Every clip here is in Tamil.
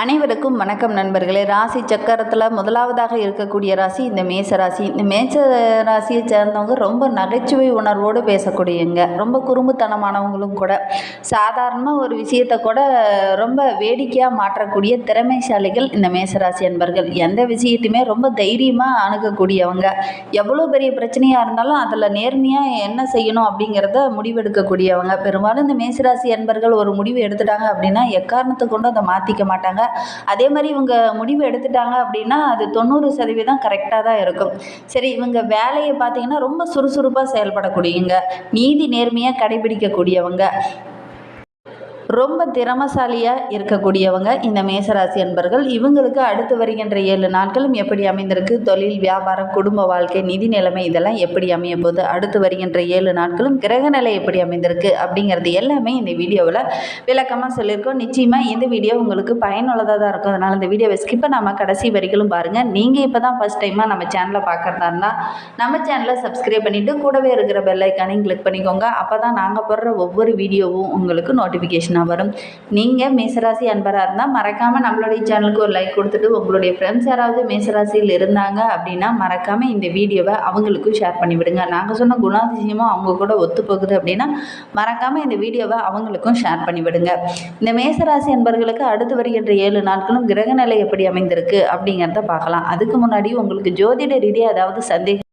அனைவருக்கும் வணக்கம் நண்பர்களே. ராசி சக்கரத்தில் முதலாவதாக இருக்கக்கூடிய ராசி இந்த மேச ராசி இந்த மேச ராசியை சேர்ந்தவங்க ரொம்ப நகைச்சுவை உணர்வோடு பேசக்கூடியவங்க. ரொம்ப குறும்புத்தனமானவங்களும் கூட. சாதாரணமாக ஒரு விஷயத்தை கூட ரொம்ப வேடிக்கையாக மாற்றக்கூடிய திறமைசாலிகள் இந்த மேசராசி அன்பர்கள். எந்த விஷயத்தையுமே ரொம்ப தைரியமாக அணுகக்கூடியவங்க. எவ்வளோ பெரிய பிரச்சனையாக இருந்தாலும் அதில் நேர்மையாக என்ன செய்யணும் அப்படிங்கிறத முடிவெடுக்கக்கூடியவங்க. பெரும்பாலும் இந்த மேசராசி அன்பர்கள் ஒரு முடிவு எடுத்துட்டாங்க அப்படின்னா எக்காரணத்தை கொண்டு அதை மாற்றிக்க மாட்டாங்க. அதே மாதிரி இவங்க முடிவு எடுத்துட்டாங்க அப்படின்னா அது தொண்ணூறு சதவீதம் கரெக்டாக தான் இருக்கும். சரி இவங்க வேலையை பார்த்தீங்கன்னா ரொம்ப சுறுசுறுப்பாக செயல்படக்கூடியவங்க. நீதி நேர்மையாக கடைபிடிக்கக்கூடியவங்க. ரொம்ப திறமசாலியாக இருக்கக்கூடியவங்க இந்த மேசராசி அன்பர்கள். இவங்களுக்கு அடுத்து வருகின்ற ஏழு நாட்களும் எப்படி அமைந்திருக்கு? தொழில் வியாபாரம் குடும்ப வாழ்க்கை நிதி நிலைமை இதெல்லாம் எப்படி அமைய போது அடுத்து வருகின்ற ஏழு நாட்களும் கிரக நிலை எப்படி அமைந்திருக்கு அப்படிங்கிறது எல்லாமே இந்த வீடியோவில் விளக்கமாக சொல்லியிருக்கோம். நிச்சயமாக இந்த வீடியோ உங்களுக்கு பயனுள்ளதாக தான் இருக்கும். அதனால் இந்த வீடியோவை ஸ்கிப்பை நம்ம கடைசி வரைக்கும் பாருங்கள் நீங்கள் இப்போ தான் ஃபஸ்ட் டைமாக நம்ம சேனலை பார்க்குறதா இருந்தால் நம்ம சேனலை சப்ஸ்கிரைப் பண்ணிவிட்டு கூடவே இருக்கிற பெல்லைக்கானையும் கிளிக் பண்ணிக்கோங்க. அப்போ தான் நாங்கள் போடுற ஒவ்வொரு வீடியோவும் உங்களுக்கு நோட்டிஃபிகேஷன் நோட்டிஃபிகேஷனாக வரும். நீங்கள் மேசராசி அன்பராக இருந்தால் மறக்காமல் நம்மளுடைய சேனலுக்கு ஒரு லைக் கொடுத்துட்டு உங்களுடைய ஃப்ரெண்ட்ஸ் யாராவது மேசராசியில் இருந்தாங்க அப்படின்னா மறக்காமல் இந்த வீடியோவை அவங்களுக்கும் ஷேர் பண்ணிவிடுங்க நாங்கள் சொன்ன குணாதிசயமும் அவங்க கூட ஒத்து போகுது அப்படின்னா மறக்காமல் இந்த வீடியோவை அவங்களுக்கும் ஷேர் பண்ணிவிடுங்க இந்த மேசராசி அன்பர்களுக்கு அடுத்து வருகின்ற ஏழு நாட்களும் கிரகநிலை எப்படி அமைந்திருக்கு அப்படிங்கிறத பார்க்கலாம். அதுக்கு முன்னாடி உங்களுக்கு ஜோதிட ரீதியாக ஏதாவது சந்தேகம்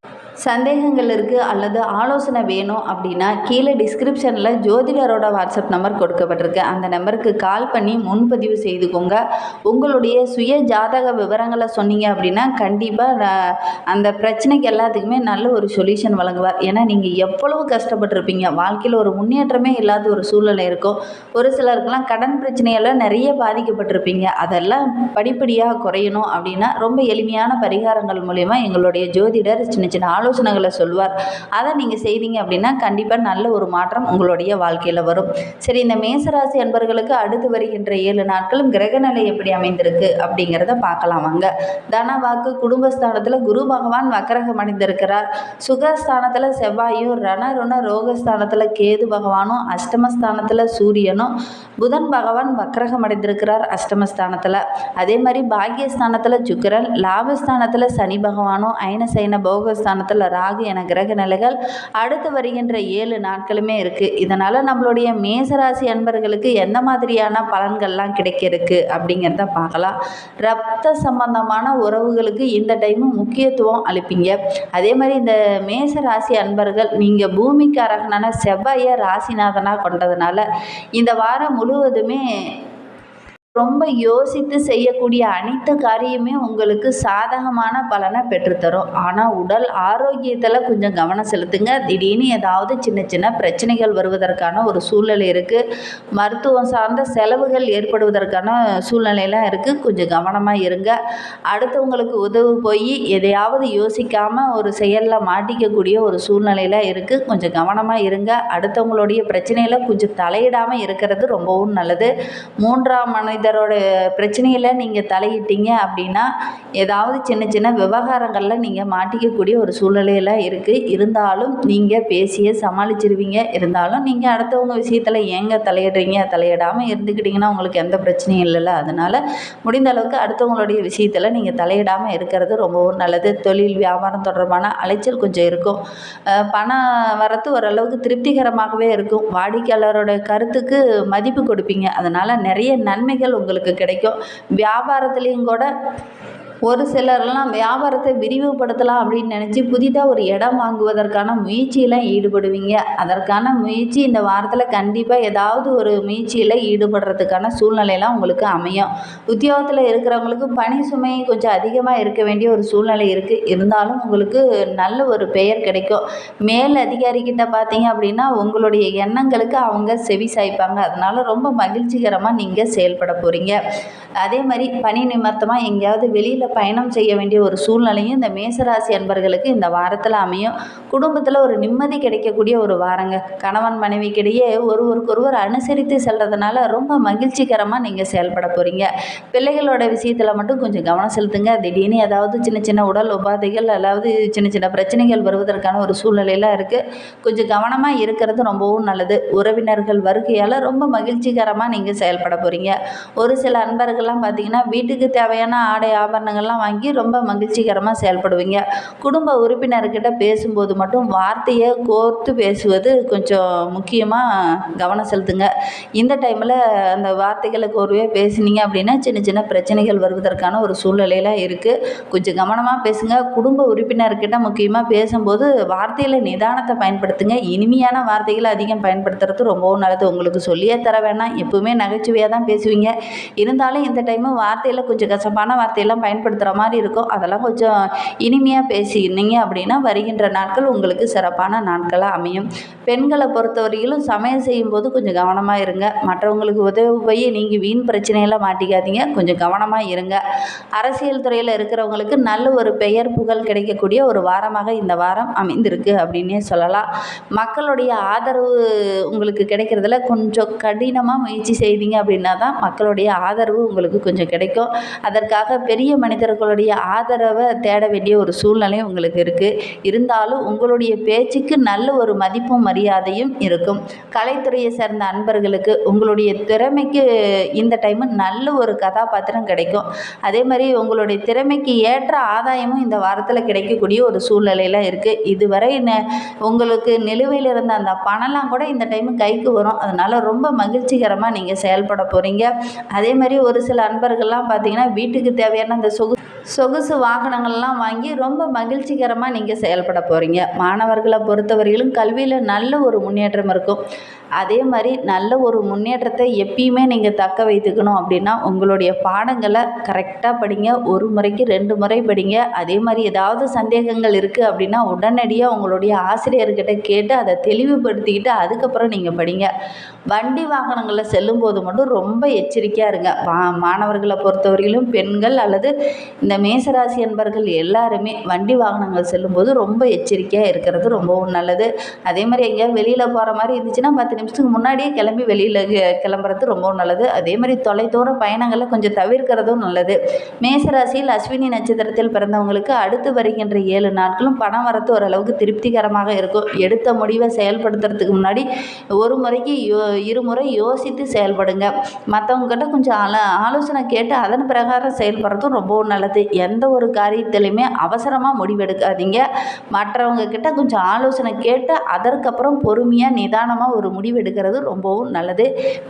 சந்தேகங்கள் இருக்குது அல்லது ஆலோசனை வேணும் அப்படின்னா கீழே டிஸ்கிரிப்ஷனில் ஜோதிடரோட வாட்ஸ்அப் நம்பர் கொடுக்கப்பட்டிருக்கு. அந்த நம்பருக்கு கால் பண்ணி முன்பதிவு செய்துக்கோங்க. உங்களுடைய சுய ஜாதக விவரங்களை சொன்னீங்க அப்படின்னா கண்டிப்பாக அந்த பிரச்சனைக்கு எல்லாத்துக்குமே நல்ல ஒரு சொல்யூஷன் வழங்குவார். ஏன்னா நீங்கள் எவ்வளவு கஷ்டப்பட்டிருப்பீங்க. வாழ்க்கையில் ஒரு முன்னேற்றமே இல்லாத ஒரு சூழ்நிலை இருக்கும். ஒரு சிலருக்கெல்லாம் கடன் பிரச்சனையெல்லாம் நிறைய பாதிக்கப்பட்டிருப்பீங்க. அதெல்லாம் படிப்படியாக குறையணும் அப்படின்னா ரொம்ப எளிமையான பரிகாரங்கள் மூலயமா எங்களுடைய ஜோதிடர் சின்ன சின்ன ஆலோசனைகளை சொல்வார். அதை நீங்கள் செய்தீங்க அப்படின்னா கண்டிப்பாக நல்ல ஒரு மாற்றம் உங்களுடைய வாழ்க்கையில் வரும். சரி இந்த மேசராசி அன்பர்களுக்கு அடுத்து வருகின்ற ஏழு நாட்களும் கிரகநிலை எப்படி அமைந்திருக்கு அப்படிங்கிறத பார்க்கலாம் வாங்க. தன வாக்கு குடும்பஸ்தானத்தில் குரு பகவான் வக்கரகம் அடைந்திருக்கிறார் சுகஸ்தானத்தில் செவ்வாயும் ரணருண ரோகஸ்தானத்தில் கேது பகவானும் அஷ்டமஸ்தானத்தில் சூரியனும் புதன் பகவான் வக்கரகம் அடைந்திருக்கிறார் அஷ்டமஸ்தானத்தில். அதே மாதிரி பாக்கியஸ்தானத்தில் சுக்கிரன் லாபஸ்தானத்தில் சனி பகவானும் ஐனசைன போகஸ்தானத்தில் ராகு என கிரக நிலைகள் அடுத்து வருகின்ற ஏழு நாட்களுமே இருக்குது இதனால் நம்மளுடைய மேசராசி அன்பர்களுக்கு எந்த மாதிரியான பலன்கள்லாம் கிடைக்க இருக்கு அப்படிங்கிறத பார்க்கலாம். ரத்த சம்பந்தமான உறவுகளுக்கு இந்த டைமு முக்கியத்துவம் அளிப்பீங்க. அதே மாதிரி இந்த மேசராசி அன்பர்கள் நீங்கள் பூமிக்கு அரகனான செவ்வாயை ராசிநாதனாக கொண்டதுனால இந்த வாரம் முழுவதுமே ரொம்ப யோசித்து செய்யக்கூடிய அனைத்து காரியமே உங்களுக்கு சாதகமான பலனை பெற்றுத்தரும். ஆனால் உடல் ஆரோக்கியத்தில் கொஞ்சம் கவனம் செலுத்துங்க. திடீர்னு ஏதாவது சின்ன சின்ன பிரச்சனைகள் வருவதற்கான ஒரு சூழ்நிலை இருக்குது மருத்துவம் சார்ந்த செலவுகள் ஏற்படுவதற்கான சூழ்நிலையெல்லாம் இருக்குது கொஞ்சம் கவனமாக இருங்க. அடுத்தவங்களுக்கு உதவு போய் எதையாவது யோசிக்காமல் ஒரு செயலில் மாட்டிக்கக்கூடிய ஒரு சூழ்நிலையில் இருக்குது கொஞ்சம் கவனமாக இருங்க. அடுத்தவங்களுடைய பிரச்சனையில் கொஞ்சம் தலையிடாமல் இருக்கிறது ரொம்பவும் நல்லது. மூன்றாம் இதரோட பிரச்சனையில் நீங்கள் தலையிட்டீங்க அப்படின்னா ஏதாவது சின்ன சின்ன விவகாரங்களில் நீங்கள் மாட்டிக்கக்கூடிய ஒரு சூழ்நிலையில் இருக்குது இருந்தாலும் நீங்கள் பேசியே சமாளிச்சிருவீங்க. இருந்தாலும் நீங்கள் அடுத்தவங்க விஷயத்தில் ஏங்க தலையிடுறீங்க? தலையிடாமல் இருந்துக்கிட்டிங்கன்னா உங்களுக்கு எந்த பிரச்சனையும் இல்லைல்ல. அதனால் முடிந்த அளவுக்கு அடுத்தவங்களுடைய விஷயத்தில் நீங்கள் தலையிடாமல் இருக்கிறது ரொம்பவும் நல்லது. தொழில் வியாபாரம் தொடர்பான அலைச்சல் கொஞ்சம் இருக்கும். பணம் வரத்து ஓரளவுக்கு திருப்திகரமாகவே இருக்கும். வாடிக்கையாளரோட கருத்துக்கு மதிப்பு கொடுப்பீங்க. அதனால் நிறைய நன்மைகள் உங்களுக்கு கிடைக்கும். வியாபாரத்துலேயும் கூட ஒரு சிலரெல்லாம் வியாபாரத்தை விரிவுபடுத்தலாம் அப்படின்னு நினச்சி புதிதாக ஒரு இடம் வாங்குவதற்கான முயற்சியெல்லாம் ஈடுபடுவீங்க. அதற்கான முயற்சி இந்த வாரத்தில் கண்டிப்பாக ஏதாவது ஒரு முயற்சியில் ஈடுபடுறதுக்கான சூழ்நிலையெல்லாம் உங்களுக்கு அமையும். உத்தியோகத்தில் இருக்கிறவங்களுக்கு பணி சுமை கொஞ்சம் அதிகமாக இருக்க வேண்டிய ஒரு சூழ்நிலை இருக்குது இருந்தாலும் உங்களுக்கு நல்ல ஒரு பெயர் கிடைக்கும். மேல் அதிகாரிக்கிட்ட பார்த்தீங்க அப்படின்னா உங்களுடைய எண்ணங்களுக்கு அவங்க செவி சாய்ப்பாங்க. அதனால ரொம்ப மகிழ்ச்சிகரமாக நீங்கள் செயல்பட போகிறீங்க அதே மாதிரி பணி நிமித்தமாக எங்கேயாவது வெளியில் பயணம் செய்ய வேண்டிய ஒரு சூழ்நிலையும் இந்த மேசராசி அன்பர்களுக்கு இந்த வாரத்தில் அமையும். குடும்பத்தில் ஒரு நிம்மதி கிடைக்கக்கூடிய ஒரு வாரங்க. கணவன் மனைவிக்கிடையே ஒருவருக்கொருவர் அனுசரித்து செல்றதுனால ரொம்ப மகிழ்ச்சிகரமாக நீங்கள் செயல்பட போகிறீங்க பிள்ளைகளோட விஷயத்தில் மட்டும் கொஞ்சம் கவனம் செலுத்துங்க. திடீர்னு ஏதாவது சின்ன சின்ன உடல் உபாதைகள் அதாவது சின்ன சின்ன பிரச்சனைகள் வருவதற்கான ஒரு சூழ்நிலையெல்லாம் இருக்குது கொஞ்சம் கவனமாக இருக்கிறது ரொம்பவும் நல்லது. உறவினர்கள் வருகையால் ரொம்ப மகிழ்ச்சிகரமாக நீங்கள் செயல்பட போகிறீங்க ஒரு சில அன்பர்கள்லாம் பார்த்தீங்கன்னா வீட்டுக்கு தேவையான ஆடை ஆபரணங்கள் ஆபரணங்கள்லாம் வாங்கி ரொம்ப மகிழ்ச்சிகரமாக செயல்படுவீங்க. குடும்ப உறுப்பினர்கிட்ட பேசும்போது மட்டும் வார்த்தையை கோர்த்து பேசுவது கொஞ்சம் முக்கியமாக கவனம் செலுத்துங்க. இந்த டைமில் அந்த வார்த்தைகளை கோர்வையாக பேசுனீங்க அப்படின்னா சின்ன சின்ன பிரச்சனைகள் வருவதற்கான ஒரு சூழ்நிலையெல்லாம் இருக்குது கொஞ்சம் கவனமாக பேசுங்க. குடும்ப உறுப்பினர்கிட்ட முக்கியமாக பேசும்போது வார்த்தையில் நிதானத்தை பயன்படுத்துங்க. இனிமையான வார்த்தைகளை அதிகம் பயன்படுத்துறது ரொம்பவும் நல்லது. உங்களுக்கு சொல்லியே தர வேணாம். எப்பவுமே நகைச்சுவையாக தான் பேசுவீங்க. இருந்தாலும் இந்த டைமு வார்த்தையில் கொஞ்சம் கசப்பான வார்த்தையெல்லாம் பயன்படுத்துகிற மாதிரி இருக்கும் அதெல்லாம் கொஞ்சம் இனிமையாக பேசினீங்க அப்படின்னா வருகின்ற நாட்கள் உங்களுக்கு சிறப்பான நாட்களாக அமையும். பெண்களை பொறுத்தவரையிலும் சமையல் செய்யும்போது கொஞ்சம் கவனமாக இருங்க. மற்றவங்களுக்கு உதவி போய் நீங்கள் வீண் பிரச்சனையெல்லாம் மாட்டிக்காதீங்க. கொஞ்சம் கவனமாக இருங்க. அரசியல் துறையில் இருக்கிறவங்களுக்கு நல்ல ஒரு பெயர் புகழ் கிடைக்கக்கூடிய ஒரு வாரமாக இந்த வாரம் அமைந்திருக்கு அப்படின்னே சொல்லலாம். மக்களுடைய ஆதரவு உங்களுக்கு கிடைக்கிறதுல கொஞ்சம் கடினமாக முயற்சி செய்தீங்க அப்படின்னா தான் மக்களுடைய ஆதரவு உங்களுக்கு கொஞ்சம் கிடைக்கும். அதற்காக பெரிய மனிதர்களுடைய ஆதரவை தேட வேண்டிய ஒரு சூழ்நிலை உங்களுக்கு இருக்குது இருந்தாலும் உங்களுடைய பேச்சுக்கு நல்ல ஒரு மதிப்பும் மரியாதையும் இருக்கும். கலைத்துறையை சேர்ந்த அன்பர்களுக்கு உங்களுடைய திறமைக்கு இந்த டைமு நல்ல ஒரு கதாபாத்திரம் கிடைக்கும். அதே மாதிரி உங்களுடைய திறமைக்கு ஏற்ற ஆதாயமும் இந்த வாரத்தில் கிடைக்கக்கூடிய ஒரு சூழ்நிலையில் இருக்குது இதுவரை உங்களுக்கு நிலுவையில் இருந்த அந்த பணம்லாம் கூட இந்த டைமு கைக்கு வரும். அதனால் ரொம்ப மகிழ்ச்சிகரமாக நீங்கள் செயல்பட போகிறீங்க அதே மாதிரி ஒரு சில அன்பர்கள்லாம் பார்த்தீங்கன்னா வீட்டுக்கு தேவையான அந்த சொகு சொகுசு வாகனங்கள்லாம் வாங்கி ரொம்ப மகிழ்ச்சிகரமாக நீங்கள் செயல்பட போகிறீங்க மாணவர்களை பொறுத்தவரையிலும் கல்வியில் நல்ல ஒரு முன்னேற்றம் இருக்கும். அதே மாதிரி நல்ல ஒரு முன்னேற்றத்தை எப்பயுமே நீங்கள் தக்க வைத்துக்கணும் அப்படின்னா உங்களுடைய பாடங்களை கரெக்டாக படிங்க. ஒரு முறைக்கு ரெண்டு முறை படிங்க. அதே மாதிரி ஏதாவது சந்தேகங்கள் இருக்குது அப்படின்னா உடனடியாக உங்களுடைய ஆசிரியர்கிட்ட கேட்டு அதை தெளிவுபடுத்திக்கிட்டு அதுக்கப்புறம் நீங்கள் படிங்க. வண்டி வாகனங்களில் செல்லும்போது மட்டும் ரொம்ப எச்சரிக்கையாக இருங்க. மா மாணவர்களை பொறுத்தவரையிலும் பெண்கள் அல்லது இந்த மேசராசி என்பர்கள் எல்லாருமே வண்டி வாகனங்கள் செல்லும்போது ரொம்ப எச்சரிக்கையாக இருக்கிறது ரொம்பவும் நல்லது. அதே மாதிரி எங்கேயாவது வெளியில் போகிற மாதிரி இருந்துச்சுன்னா பத்து நிமிஷத்துக்கு முன்னாடியே கிளம்பி வெளியில் கிளம்புறது ரொம்பவும் நல்லது. அதே மாதிரி தொலைதூர பயணங்களை கொஞ்சம் தவிர்க்கிறதும் நல்லது. மேசராசியில் அஸ்வினி நட்சத்திரத்தில் பிறந்தவங்களுக்கு அடுத்து வருகின்ற ஏழு நாட்களும் பணம் வரத்து ஓரளவுக்கு திருப்திகரமாக இருக்கும். எடுத்த முடிவை செயல்படுத்துறதுக்கு முன்னாடி ஒரு முறைக்கு யோ இருமுறை யோசித்து செயல்படுங்க. மற்றவங்ககிட்ட கொஞ்சம் ஆல ஆலோசனை கேட்டு அதன் பிரகாரம் செயல்படுறதும் ரொம்பவும் நல்லது. எந்த ஒரு காரியத்திலையுமே அவசரமாக முடிவெடுக்காதீங்க. மற்றவங்க கிட்ட கொஞ்சம் ஆலோசனை கேட்டு அதற்கப்புறம் பொறுமையாக நிதானமாக ஒரு முடிவு எடுக்கிறது ரொம்பவும் நல்லது.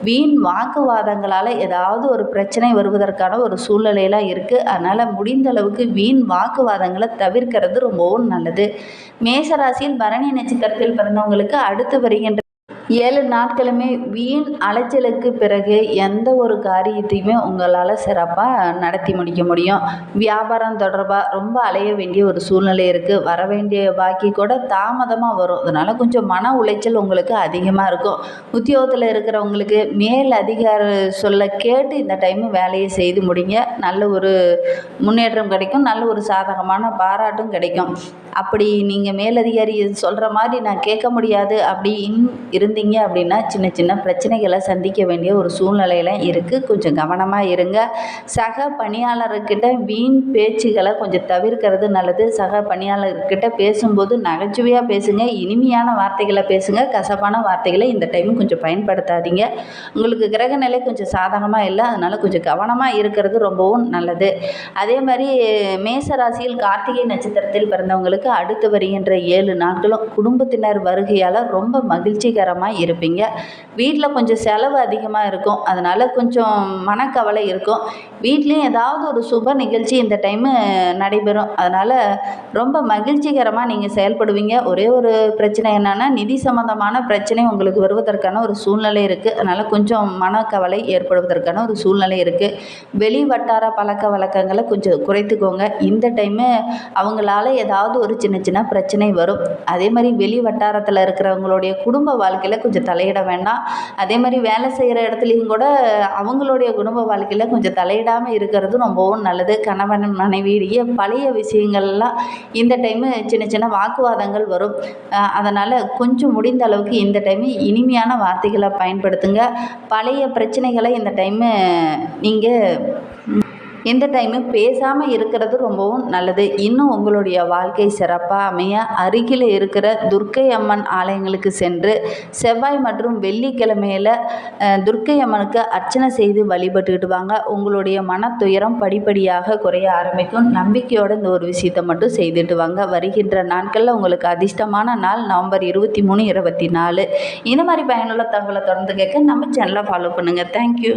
வீண் வாக்குவாதங்களால் ஏதாவது ஒரு பிரச்சனை வருவதற்கான ஒரு சூழ்நிலையெல்லாம் இருக்குது அதனால் முடிந்த அளவுக்கு வீண் வாக்குவாதங்களை தவிர்க்கிறது ரொம்பவும் நல்லது. மேசராசியில் பரணி நட்சத்திரத்தில் பிறந்தவங்களுக்கு அடுத்து வருகின்ற ஏழு நாட்களுமே வீண் அலைச்சலுக்கு பிறகு எந்த ஒரு காரியத்தையுமே உங்களால் சிறப்பாக நடத்தி முடிக்க முடியும். வியாபாரம் தொடர்பாக ரொம்ப அலைய வேண்டிய ஒரு சூழ்நிலை இருக்குது வர வேண்டிய பாக்கி கூட தாமதமாக வரும். அதனால் கொஞ்சம் மன உளைச்சல் உங்களுக்கு அதிகமாக இருக்கும். உத்தியோகத்தில் இருக்கிறவங்களுக்கு மேல் அதிகார சொல்ல கேட்டு இந்த டைமு வேலையை செய்து முடிங்க. நல்ல ஒரு முன்னேற்றம் கிடைக்கும். நல்ல ஒரு சாதகமான பாராட்டும் கிடைக்கும். அப்படி நீங்கள் மேலதிகாரி சொல்கிற மாதிரி நான் கேட்க முடியாது. அப்படின்னு இருந்தீங்க அப்படின்னா சின்ன சின்ன பிரச்சனைகளை சந்திக்க வேண்டிய ஒரு சூழ்நிலையில் இருக்குது கொஞ்சம் கவனமாக இருங்க. சக பணியாளர்கிட்ட வீண் பேச்சுகளை கொஞ்சம் தவிர்க்கிறது நல்லது. சக பணியாளர்கிட்ட பேசும்போது நகைச்சுவையாக பேசுங்க. இனிமையான வார்த்தைகளை பேசுங்க. கசப்பான வார்த்தைகளை இந்த டைம் கொஞ்சம் பயன்படுத்தாதீங்க. உங்களுக்கு கிரக நிலை கொஞ்சம் சாதகமாக இல்லை. அதனால் கொஞ்சம் கவனமாக இருக்கிறது ரொம்பவும் நல்லது. அதே மாதிரி மேச ராசியில் கார்த்திகை நட்சத்திரத்தில் பிறந்தவங்களுக்கு அடுத்து வருகின்ற ஏழு நாட்களும் குடும்பத்தினர் வருகையால் ரொம்ப மகிழ்ச்சிகரமாக இருப்பீங்க. வீட்டில் கொஞ்சம் செலவு அதிகமாக இருக்கும். அதனால் கொஞ்சம் மனக்கவலை இருக்கும். வீட்லேயும் ஏதாவது ஒரு சுப நிகழ்ச்சி இந்த டைமு நடைபெறும். அதனால் ரொம்ப மகிழ்ச்சிகரமாக நீங்கள் செயல்படுவீங்க. ஒரே ஒரு பிரச்சனை என்னென்னா நிதி சம்மந்தமான பிரச்சனை உங்களுக்கு வருவதற்கான ஒரு சூழ்நிலை இருக்குது அதனால் கொஞ்சம் மனக்கவலை ஏற்படுவதற்கான ஒரு சூழ்நிலை இருக்குது வெளி வட்டார பழக்க வழக்கங்களை கொஞ்சம் குறைத்துக்கோங்க. இந்த டைமு அவங்களால ஏதாவது ஒரு சின்ன சின்ன பிரச்சனை வரும். அதே மாதிரி வெளி வட்டாரத்தில் இருக்கிறவங்களுடைய குடும்ப வாழ்க்கையில் கொஞ்சம் தலையிட வேண்டாம். அதே மாதிரி வேலை செய்கிற இடத்துலையும் கூட அவங்களுடைய குடும்ப வாழ்க்கையில் கொஞ்சம் தலையிடாமல் இருக்கிறது ரொம்பவும் நல்லது. கணவன் மனைவியிடையே பழைய விஷயங்கள்லாம் இந்த டைமு சின்ன சின்ன வாக்குவாதங்கள் வரும். அதனால் கொஞ்சம் முடிந்த அளவுக்கு இந்த டைமு இனிமையான வார்த்தைகளை பயன்படுத்துங்க. பழைய பிரச்சனைகளை இந்த டைமு நீங்கள் இந்த டைமு பேசாமல் இருக்கிறது ரொம்பவும் நல்லது. இன்னும் உங்களுடைய வாழ்க்கை சிறப்பாக அமைய அருகில் இருக்கிற துர்க்கை அம்மன் ஆலயங்களுக்கு சென்று செவ்வாய் மற்றும் வெள்ளிக்கிழமையில் துர்க்கை அம்மனுக்கு அர்ச்சனை செய்து வழிபட்டுக்கிட்டு வாங்க. உங்களுடைய மன துயரம் படிப்படியாக குறைய ஆரம்பிக்கும். நம்பிக்கையோட இந்த ஒரு விஷயத்தை மட்டும் செய்துட்டு வாங்க. வருகின்ற நாட்களில் உங்களுக்கு அதிர்ஷ்டமான நாள் நவம்பர் இருபத்தி மூணு இருபத்தி நாலு. இந்த மாதிரி பயனுள்ள தகவலை தொடர்ந்து கேட்க நம்ம சேனலை ஃபாலோ பண்ணுங்கள் தேங்க்யூ